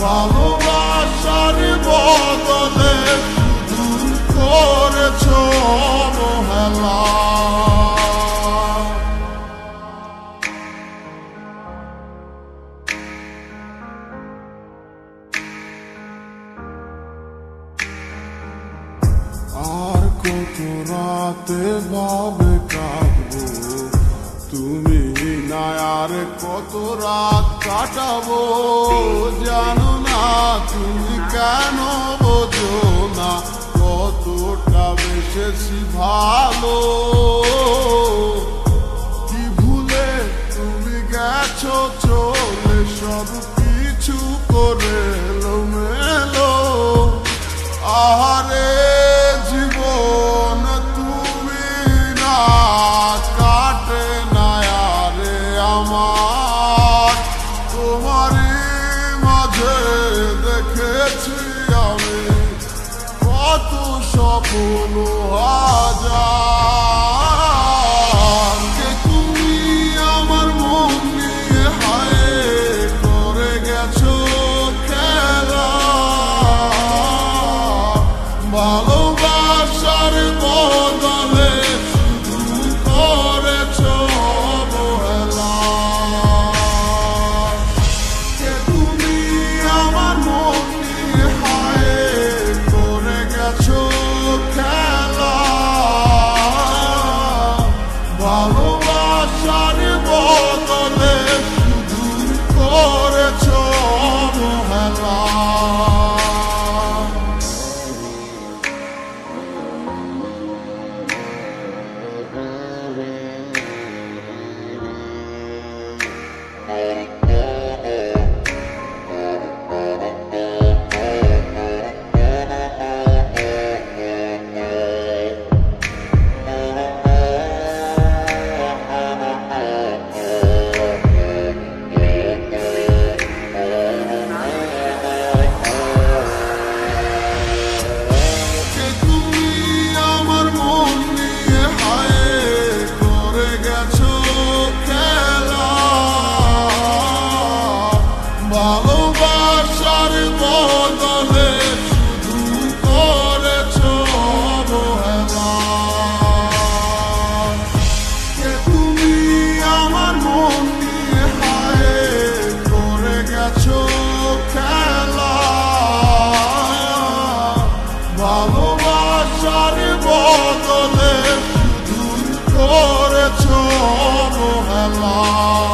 ভালোবাসার বদলে শুধু করেছ অবহেলা আর কত রাতে ভাবে কাটবো তুমি না আর কত রাত কাটাবো? জানো না তুমি কেন বোঝো না কতটা বেশেছি ভালো? কি ভুলে তুমি গেছো? চলে সব কিছু করে মেলো আহারে সফল হাজার কে তুমি আমার মন নিয়ে হায় করে গেছো খেলা। ভালোবাসার বদলে কে ভালোবাসার বদলে দূর করেছ অবহেলা।